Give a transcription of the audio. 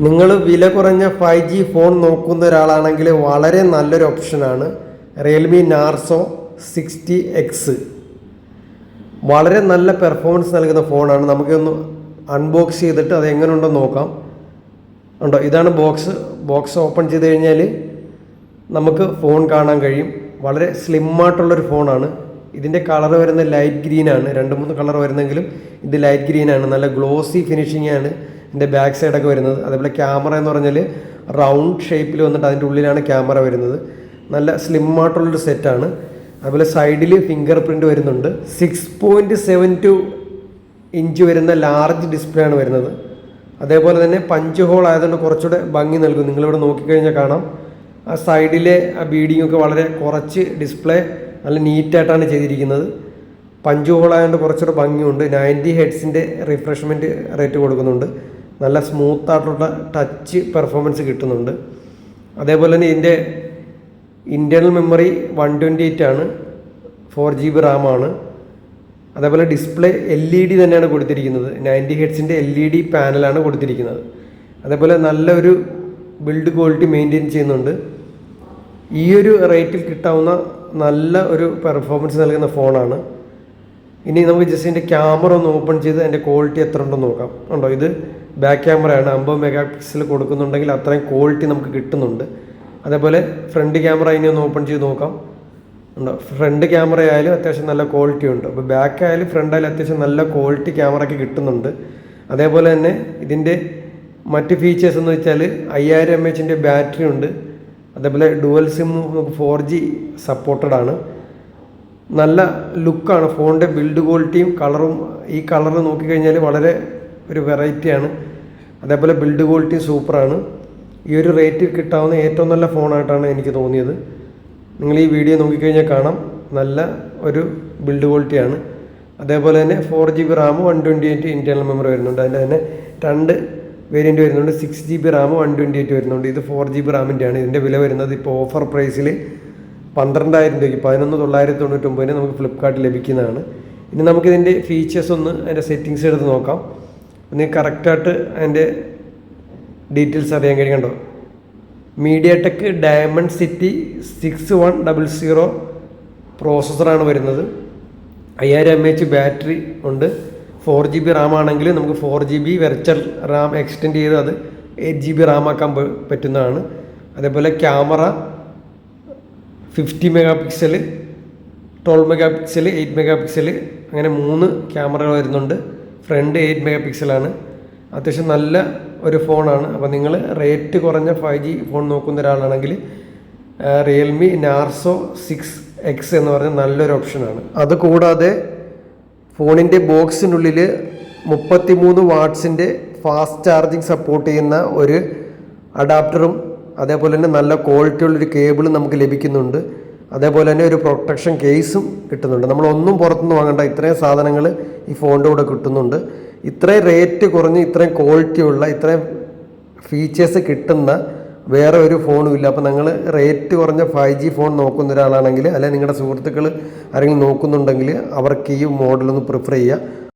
നിങ്ങൾ വില കുറഞ്ഞ ഫൈവ് ജി ഫോൺ നോക്കുന്ന ഒരാളാണെങ്കിൽ വളരെ നല്ലൊരു ഓപ്ഷനാണ് റിയൽമി നാർസോ സിക്സ്റ്റി എക്സ് വളരെ നല്ല പെർഫോമൻസ് നൽകുന്ന ഫോണാണ് നമുക്കൊന്ന് അൺബോക്സ് ചെയ്തിട്ട് അത് എങ്ങനെ ഉണ്ടെന്ന് നോക്കാം. ഉണ്ടോ? ഇതാണ് ബോക്സ് ബോക്സ് ഓപ്പൺ ചെയ്ത് കഴിഞ്ഞാൽ നമുക്ക് ഫോൺ കാണാൻ കഴിയും. വളരെ സ്ലിമ്മായിട്ടുള്ളൊരു ഫോണാണ് ഇതിന്റെ കളർ വരുന്ന ലൈറ്റ് ഗ്രീനാണ് രണ്ട് മൂന്ന് കളർ വരുന്നെങ്കിലും ഇത് ലൈറ്റ് ഗ്രീനാണ് നല്ല ഗ്ലോസി ഫിനിഷിംഗ് ആണ്. ഇതിന്റെ ബാക്ക് സൈഡൊക്കെ വരുന്നത്. അതേപോലെ ക്യാമറ എന്ന് പറഞ്ഞാൽ റൗണ്ട് ഷേപ്പിൽ വന്നിട്ട് അതിന്റെ ഉള്ളിലാണ് ക്യാമറ വരുന്നത്. നല്ല സ്ലിം ആയിട്ടുള്ളൊരു സെറ്റാണ് അതുപോലെ സൈഡിൽ ഫിംഗർ പ്രിന്റ് വരുന്നുണ്ട്. Six point seven two inch വരുന്ന ലാർജ് ഡിസ്പ്ലേ ആണ് വരുന്നത്. അതേപോലെ തന്നെ പഞ്ച് ഹോൾ ആയതുകൊണ്ട് കുറച്ചുകൂടെ ഭംഗി നൽകും. നിങ്ങളിവിടെ നോക്കിക്കഴിഞ്ഞാൽ കാണാം. ആ സൈഡിലെ ആ ബീഡിംഗ് ഒക്കെ വളരെ കുറച്ച് ഡിസ്പ്ലേ നല്ല നീറ്റായിട്ടാണ് ചെയ്തിരിക്കുന്നത്. പഞ്ച് ഹോൾ ആയതുകൊണ്ട് കുറച്ചുകൂടെ ഭംഗിയുണ്ട്. നയന്റി ഹെഡ്സിന്റെ റിഫ്രഷ്മെന്റ് റേറ്റ് കൊടുക്കുന്നുണ്ട്. നല്ല സ്മൂത്ത് ആയിട്ടുള്ള ടച്ച് പെർഫോമൻസ് കിട്ടുന്നുണ്ട്. അതേപോലെ തന്നെ ഇതിന്റെ internal memory one twenty eight ആണ് ഫോർ ജി ബി റാമാണ് അതേപോലെ ഡിസ്പ്ലേ എൽ ഇ ഡി തന്നെയാണ് കൊടുത്തിരിക്കുന്നത്. നയന്റി ഹെഡ്സിന്റെ എൽ ഇ ഡി പാനലാണ് കൊടുത്തിരിക്കുന്നത്. അതേപോലെ നല്ലൊരു ബിൽഡ് ക്വാളിറ്റി മെയിന്റെയിൻ ചെയ്യുന്നുണ്ട്. ഈ ഒരു റേറ്റിൽ കിട്ടാവുന്ന നല്ല ഒരു പെർഫോമൻസ് നൽകുന്ന ഫോണാണ് ഇനി നമുക്ക് ജസ്റ്റ് ഇതിന്റെ ക്യാമറ ഒന്ന് ഓപ്പൺ ചെയ്ത് അതിന്റെ ക്വാളിറ്റി എത്ര ഉണ്ടെന്ന് നോക്കാം. ഉണ്ടോ ഇത് ബാക്ക് ക്യാമറയാണ് അമ്പത് മെഗാ പിക്സൽ കൊടുക്കുന്നുണ്ടെങ്കിൽ അത്രയും ക്വാളിറ്റി നമുക്ക് കിട്ടുന്നുണ്ട്. അതേപോലെ ഫ്രണ്ട് ക്യാമറ ഇനി ഒന്ന് ഓപ്പൺ ചെയ്ത് നോക്കാം. ഉണ്ടോ? ഫ്രണ്ട് ക്യാമറ ആയാലും അത്യാവശ്യം നല്ല ക്വാളിറ്റി ഉണ്ട്. അപ്പോൾ ബാക്ക് ആയാലും ഫ്രണ്ട് ആയാലും അത്യാവശ്യം നല്ല ക്വാളിറ്റി ക്യാമറയ്ക്ക് കിട്ടുന്നുണ്ട്. അതേപോലെ തന്നെ ഇതിന്റെ മറ്റ് ഫീച്ചേഴ്സ് എന്ന് വെച്ചാൽ അയ്യായിരം എം എച്ചിന്റെ ബാറ്ററി ഉണ്ട്. അതേപോലെ ഡുവൽ സിം നമുക്ക് ഫോർ ജി സപ്പോർട്ടഡ് ആണ്. നല്ല ലുക്കാണ് ഫോണിന്റെ ബിൽഡ് ക്വാളിറ്റിയും കളറും ഈ കളർ നോക്കിക്കഴിഞ്ഞാൽ വളരെ ഒരു വെറൈറ്റിയാണ് അതേപോലെ ബിൽഡ് ക്വാളിറ്റി സൂപ്പറാണ്. ഈ ഒരു റേറ്റിൽ കിട്ടാവുന്ന ഏറ്റവും നല്ല ഫോണായിട്ടാണ് എനിക്ക് തോന്നിയത്. നിങ്ങൾ ഈ വീഡിയോ നോക്കിക്കഴിഞ്ഞാൽ കാണാം. നല്ല ഒരു ബിൽഡ് ക്വാളിറ്റിയാണ് അതേപോലെ തന്നെ four G B Ram one twenty eight internal memory വരുന്നുണ്ട്. അതിന്റെ തന്നെ രണ്ട് വേരിയന്റ് വരുന്നുണ്ട്. Six G B Ram one twenty eight വരുന്നുണ്ട്. ഇത് ഫോർ ജി ബി റാമിന്റെ ആണ്. ഇതിന്റെ വില വരുന്നത് ഇപ്പോൾ ഓഫർ പ്രൈസിൽ പന്ത്രണ്ടായിരം രൂപയ്ക്ക്. പതിനൊന്ന് തൊള്ളായിരത്തി തൊണ്ണൂറ്റൊമ്പതിന് നമുക്ക് ഫ്ലിപ്കാർട്ട് ലഭിക്കുന്നതാണ്. ഇനി നമുക്കിതിന്റെ ഫീച്ചേഴ്സ് ഒന്ന് അതിന്റെ സെറ്റിങ്സ് എടുത്ത് നോക്കാം. നിങ്ങൾക്ക് കറക്റ്റായിട്ട് അതിന്റെ ഡീറ്റെയിൽസ് അറിയാൻ കഴിയണ്ടോ media tech Dimensity six one double zero പ്രോസസ്സറാണ് വരുന്നത്. അയ്യായിരം എം എച്ച് ബാറ്ററി ഉണ്ട്. ഫോർ ജി ബി റാം ആണെങ്കിൽ നമുക്ക് four G B virtual RAM extend ചെയ്ത് അത് എയ്റ്റ് ജി ബി റാം ആക്കാൻ പറ്റുന്നതാണ്. അതേപോലെ camera fifty megapixel twelve megapixel eight megapixel അങ്ങനെ മൂന്ന് ക്യാമറകൾ വരുന്നുണ്ട്. ഫ്രണ്ട് എയ്റ്റ് മെഗാ പിക്സലാണ് അത്യാവശ്യം നല്ല ഒരു ഫോണാണ് അപ്പോൾ നിങ്ങൾ റേറ്റ് കുറഞ്ഞ ഫൈവ് ജി ഫോൺ നോക്കുന്ന ഒരാളാണെങ്കിൽ റിയൽമി നാർസോ സിക്സ് എക്സ് എന്ന് പറഞ്ഞ നല്ലൊരു ഓപ്ഷനാണ് അതുകൂടാതെ ഫോണിന്റെ ബോക്സിനുള്ളിൽ മുപ്പത്തിമൂന്ന് വാട്ട്സിന്റെ ഫാസ്റ്റ് ചാർജിങ് സപ്പോർട്ട് ചെയ്യുന്ന ഒരു അഡാപ്റ്ററും അതേപോലെ തന്നെ നല്ല ക്വാളിറ്റി ഉള്ളൊരു കേബിളും നമുക്ക് ലഭിക്കുന്നുണ്ട്. അതേപോലെ തന്നെ ഒരു പ്രൊട്ടക്ഷൻ കേസും കിട്ടുന്നുണ്ട്. നമ്മൾ ഒന്നും പുറത്തുനിന്ന് വാങ്ങേണ്ട. ഇത്രയും സാധനങ്ങൾ ഈ ഫോണിന്റെ കൂടെ കിട്ടുന്നുണ്ട്. ഇത്രയും റേറ്റ് കുറഞ്ഞ് ഇത്രയും ക്വാളിറ്റി ഉള്ള ഇത്രയും ഫീച്ചേഴ്സ് കിട്ടുന്ന വേറെ ഒരു ഫോണും ഇല്ല. അപ്പോൾ നിങ്ങൾ റേറ്റ് കുറഞ്ഞ ഫൈവ് ജി ഫോൺ നോക്കുന്ന ഒരാളാണെങ്കിൽ അല്ലെങ്കിൽ നിങ്ങളുടെ സുഹൃത്തുക്കൾ ആരെങ്കിലും നോക്കുന്നുണ്ടെങ്കിൽ അവർക്ക് ഈ മോഡലൊന്ന് പ്രിഫർ ചെയ്യുക.